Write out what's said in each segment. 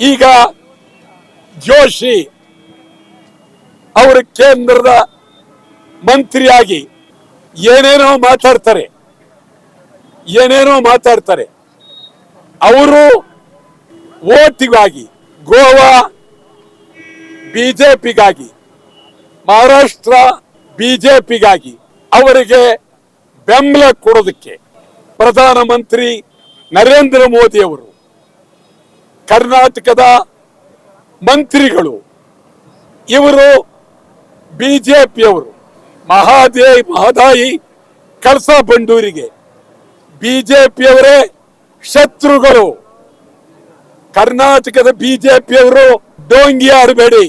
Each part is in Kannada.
ಈಗ ಜೋಶಿ ಅವರು ಕೇಂದ್ರದ ಮಂತ್ರಿಯಾಗಿ ಏನೇನೋ ಮಾತಾಡ್ತಾರೆ ಏನೇನೋ ಮಾತಾಡ್ತಾರೆ. ಅವರು ಓಟಿಗಾಗಿ, ಗೋವಾ ಬಿಜೆಪಿಗಾಗಿ, ಮಹಾರಾಷ್ಟ್ರ ಬಿಜೆಪಿಗಾಗಿ ಅವರಿಗೆ ಬೆಂಬಲ ಕೊಡೋದಕ್ಕೆ ಪ್ರಧಾನಮಂತ್ರಿ ನರೇಂದ್ರ ಮೋದಿ ಅವರು ಕರ್ನಾಟಕದ ಮಂತ್ರಿಗಳು. ಇವರು ಬಿಜೆಪಿಯವರು. ಮಹಾದೇವಿ, ಮಹದಾಯಿ, ಕಳಸಾ ಬಂಡೂರಿಗೆ. ಬಿಜೆಪಿಯವರೇ ಶತ್ರುಗಳು. ಕರ್ನಾಟಕದ ಬಿಜೆಪಿಯವರು ಡೋಂಗಿ ಆಡಬೇಡಿ,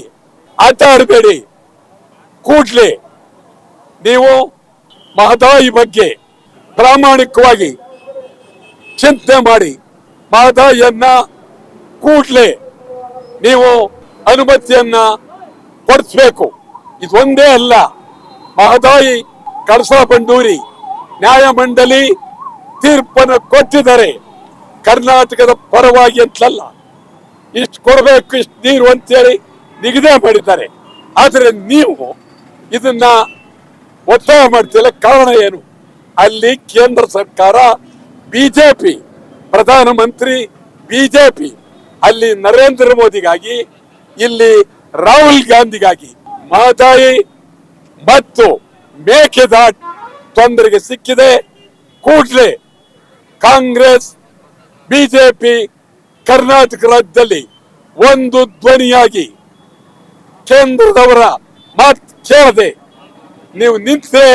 ಆಟ ಆಡಬೇಡಿ. ಕೂಡ್ಲಿ ನೀವು ಮಹದಾಯಿ ಬಗ್ಗೆ ಪ್ರಾಮಾಣಿಕವಾಗಿ ಚಿಂತೆ ಮಾಡಿ. ಮಹದಾಯಿಯನ್ನ ಕೂಡ್ಲೆ ನೀವು ಅನುಮತಿಯನ್ನ ಕೊಡಿಸ್ಬೇಕು. ಇದೊಂದೇ ಅಲ್ಲ. ಮಹದಾಯಿ ಕಳಸ ಬಂಡೂರಿ ನ್ಯಾಯಮಂಡಳಿ ತೀರ್ಪನ್ನು ಕೊಟ್ಟಿದ್ದಾರೆ. ಕರ್ನಾಟಕದ ಪರವಾಗಿ ಅಂತಲ್ಲ. ಇಷ್ಟು ಕೊಡಬೇಕು, ಇಷ್ಟು ನೀರು ಅಂತೇಳಿ ನಿಗದಿ ಮಾಡಿದ್ದಾರೆ. ಆದರೆ ನೀವು ಇದನ್ನ ಒತ್ತಾಯ ಮಾಡ್ತಿಲ್ಲ. ಕಾರಣ ಏನು? ಅಲ್ಲಿ ಕೇಂದ್ರ ಸರ್ಕಾರ, ಬಿಜೆಪಿ, ಪ್ರಧಾನಮಂತ್ರಿ, ಬಿಜೆಪಿ ಅಲ್ಲಿ ನರೇಂದ್ರ ಮೋದಿಗಾಗಿ, ಇಲ್ಲಿ ರಾಹುಲ್ ಗಾಂಧಿಗಾಗಿ ಮಹದಾಯಿ ಮತ್ತು ಮೇಕೆದಾಟ್ ತೊಂದರೆಗೆ ಸಿಕ್ಕಿದೆ. ಕೂಡಲೇ ಕಾಂಗ್ರೆಸ್, ಬಿಜೆಪಿ, ಕರ್ನಾಟಕ ರಾಜ್ಯದಲ್ಲಿ ಒಂದು ಧ್ವನಿಯಾಗಿ ಕೇಂದ್ರದವರ ಮಾತು ಕೇಳದೆ ನೀವು ನಿಂತರೆ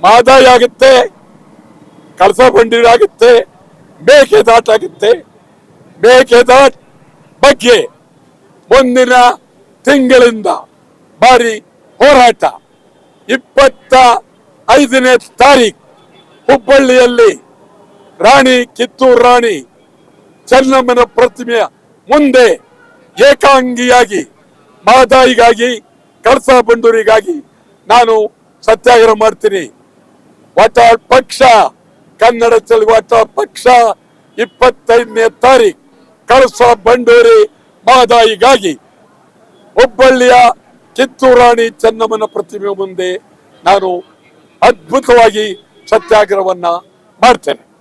ಮಹದಾಯಿ ಆಗುತ್ತೆ ಕಳಸಾ ಬಂಡೀರು ಆಗುತ್ತೆ ಆಗುತ್ತೆ. ಮೇಕೆದಾಟ್ ಬಗ್ಗೆ ಮುಂದಿನ ತಿಂಗಳಿಂದ ಭಾರಿ ಹೋರಾಟ. ಇಪ್ಪತ್ತ ಐದನೇ ತಾರೀಕು ಹುಬ್ಬಳ್ಳಿಯಲ್ಲಿ ರಾಣಿ, ಕಿತ್ತೂರು ರಾಣಿ ಚೆನ್ನಮ್ಮನ ಪ್ರತಿಮೆಯ ಮುಂದೆ ಏಕಾಂಗಿಯಾಗಿ, ಮಾದಾಯಿಗಾಗಿ ಕಳಸ ಬಂಡೂರಿಗಾಗಿ ನಾನು ಸತ್ಯಾಗ್ರಹ ಮಾಡ್ತೀನಿ. ಒಟ್ಟ ಪಕ್ಷ, ಕನ್ನಡ ಚಳವಟ ಪಕ್ಷ, ಇಪ್ಪತ್ತೈದನೇ ತಾರೀಕು ಕಳಸಾ ಬಂಡೂರಿ ಮಹದಾಯಿಗಾಗಿ ಹುಬ್ಬಳ್ಳಿಯ ಕಿತ್ತೂರಾಣಿ ಚೆನ್ನಮ್ಮನ ಪ್ರತಿಮೆ ಮುಂದೆ ನಾನು ಅದ್ಭುತವಾಗಿ ಸತ್ಯಾಗ್ರಹವನ್ನ ಮಾಡ್ತೇನೆ.